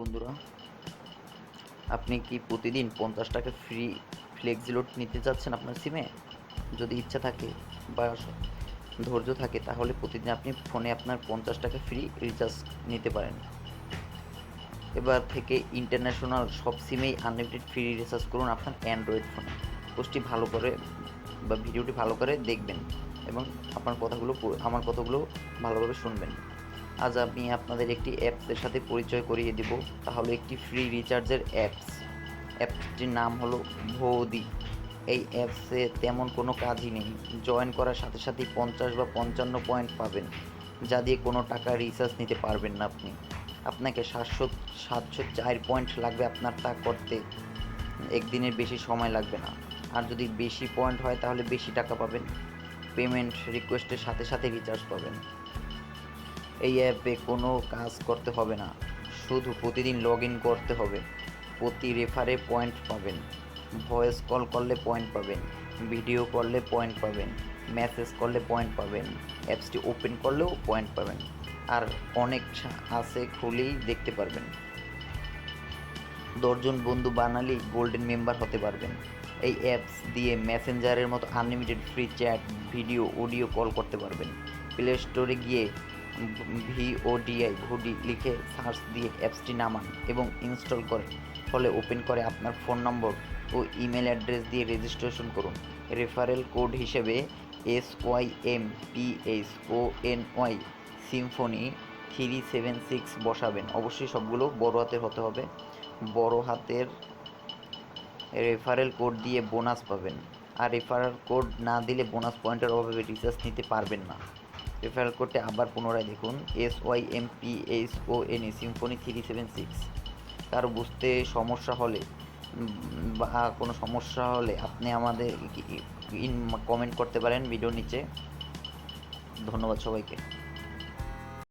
বন্ধুরা, আপনি কি প্রতিদিন পঞ্চাশ টাকা ফ্রি ফ্লেক্সি লোড নিতে চাচ্ছেন আপনার সিমে যদি ইচ্ছা থাকে বা ধৈর্য থাকে, তাহলে প্রতিদিন আপনি ফোনে আপনার পঞ্চাশ টাকা ফ্রি রিচার্জ নিতে পারেন। এবার থেকে ইন্টারন্যাশনাল সব সিমেই আনলিমিটেড ফ্রি রিচার্জ করুন আপনার অ্যান্ড্রয়েড ফোনে পোস্টটি ভালো করে বা ভিডিওটি ভালো করে দেখবেন এবং আপনার কথাগুলো আমার কথাগুলো ভালোভাবে শুনবেন। আজ আমি আপনাদের একটি অ্যাপসের সাথে পরিচয় করিয়ে দিব। তাহলে একটি ফ্রি রিচার্জের অ্যাপস অ্যাপসটির নাম হলো ভৌদি। এই অ্যাপসে তেমন কোনো কাজই নেই। জয়েন করার সাথে সাথেই পঞ্চাশ বা পঞ্চান্ন পয়েন্ট পাবেন। যা দিয়ে কোনো টাকা রিচার্জ নিতে পারবেন না আপনি। আপনাকে সাতশো সাতশো চার পয়েন্ট লাগবে আপনার তা করতে। একদিনের বেশি সময় লাগবে না। আর যদি বেশি পয়েন্ট হয় তাহলে বেশি টাকা পাবেন। পেমেন্ট রিকোয়েস্টের সাথে সাথে রিচার্জ পাবেন। এই অ্যাপে কোনো কাজ করতে হবে না। শুধু প্রতিদিন লগ ইন করতে হবে। প্রতি রেফারে পয়েন্ট পাবেন। ভয়েস কল করলে পয়েন্ট পাবেন। ভিডিও করলে পয়েন্ট পাবেন। মেসেজ করলে পয়েন্ট পাবেন। অ্যাপসটি ওপেন করলেও পয়েন্ট পাবেন। আর অনেক আছে খুলেই দেখতে পারবেন। দশজন বন্ধু বানালেই গোল্ডেন মেম্বার হতে পারবেন। এই অ্যাপস দিয়ে মেসেঞ্জারের মতো unlimited free chat video audio call করতে পারবেন। প্লে স্টোরে গিয়ে ভিওডিআই ভুডি লিখে সার্চ দিয়ে অ্যাপসটি নামান এবং ইনস্টল করে ফলে ওপেন করে আপনার ফোন নম্বর ও ইমেল অ্যাড্রেস দিয়ে রেজিস্ট্রেশন করুন। রেফারেল কোড হিসেবে S Y M P H O N Y symphony three seven six বসাবেন। অবশ্যই সবগুলো বড় হাতের হতে হবে। বড় হাতের রেফারেল কোড দিয়ে বোনাস পাবেন। আর রেফারেল কোড না দিলে বোনাস পয়েন্টের অভাবে রিচার্জ নিতে পারবেন না। রেফারেল কোডটি আবার পুনরায় দেখুন। S Y M P H O N A symphony three seven six তার বুঝতে সমস্যা হলে বা কোনো সমস্যা হলে আপনি আমাদের ইন কমেন্ট করতে পারেন ভিডিও নিচে। ধন্যবাদ সবাইকে।